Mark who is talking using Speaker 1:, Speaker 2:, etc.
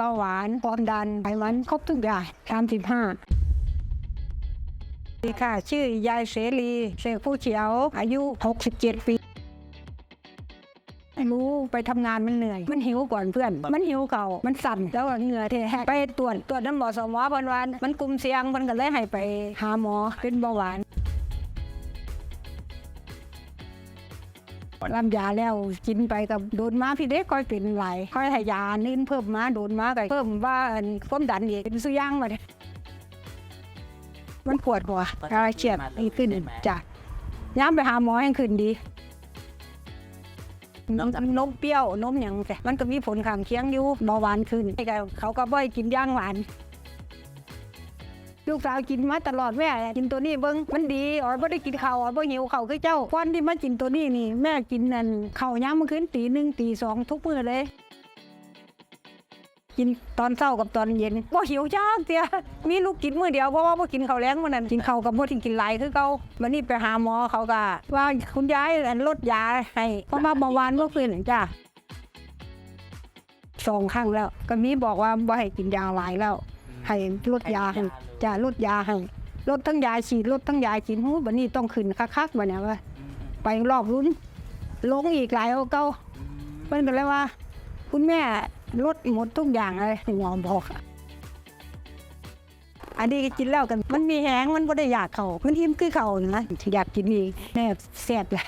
Speaker 1: เบาหวานความดันไขมันครบทุกอย่างสามสิบห้าดีค่ะ ชื่อยายเสรีเสกผู้เขียว อายุ 67 ปีไม่รู้ไปทำงานมันเหนื่อย มันหิวก่อนเพื่อน มันหิวเก่า มันสั่นแล้วก็เหงื่อเทแหกไปตรวจตรวจน้ำหมอสมอเพันวัน มันกลุ่มเสี่ยงมันก็เลยให้ไปหาหมอเป็นเบาหวาน ลำยาแล้วกินไปกับโดนมาพี่เด็กค่อยเป็นไหลายค่อยให้ยานื่นเพิ่มมาโดนมาก็เพิ่มว่าอันความดันอีกเป็นสุย่างมาเนี่ยมันปวดหัวอะไรเครียดอีกขึ้นจ้ะย้ำไปหาหมอให้ขึ้นดีนมนมเปรี้ยวนมอย่างแต่มันก็มีผลข้างเคียงอยู่เบาหวานขึ้นไอ้ก็เขาก็บ่อยกินย่างหวาน ลูกสาวกินมาตลอดแม่กินตัวนี้เบิ้งมันดีอ๋อยบ่ได้กินข้าวอ๋อยบ่หิวข้าวคือเจ้าก่อนที่มากินตัวนี้นี่ แม่กินนั่นข้าวยามมื้อคืนตีหนึ่งตีสองทุกมื้อเลย กินตอนเช้ากับตอนเย็นบ่หิวจ้าเตียมีลูกกินมื้อเดียวเพราะว่าบ่กินข้าวแล้งมื้อนั้นกินข้าวกับบ่ทิ้งกินหลายคือเก่าวันนี้ไปหาหมอเขาก็ว่าคุณยายลดยาให้เพราะว่าเบาหวานบ่ขึ้นจ้าสองครั้งแล้ว ก็มีบอกว่าบ่ให้กินยาหลายแล้ว ให้ลดยาให้จะลดยาให้ลดทั้งยาฉีดลดทั้งยากินหูบันนี้ต้องขึ้นคักๆบันนี้ว่าไปรอบรุ้นลงอีกหลายเอาเก้าเพิ่นก็เลยว่า คุณแม่ลดหมดทุกอย่างเลยหมอบอกอะอันนี้ก็กินแล้วกัน มันมีแหงมันก็ได้อยากเขามันอิ่มคือเขานะอยากกินอีกแม่แซ่บแล้ว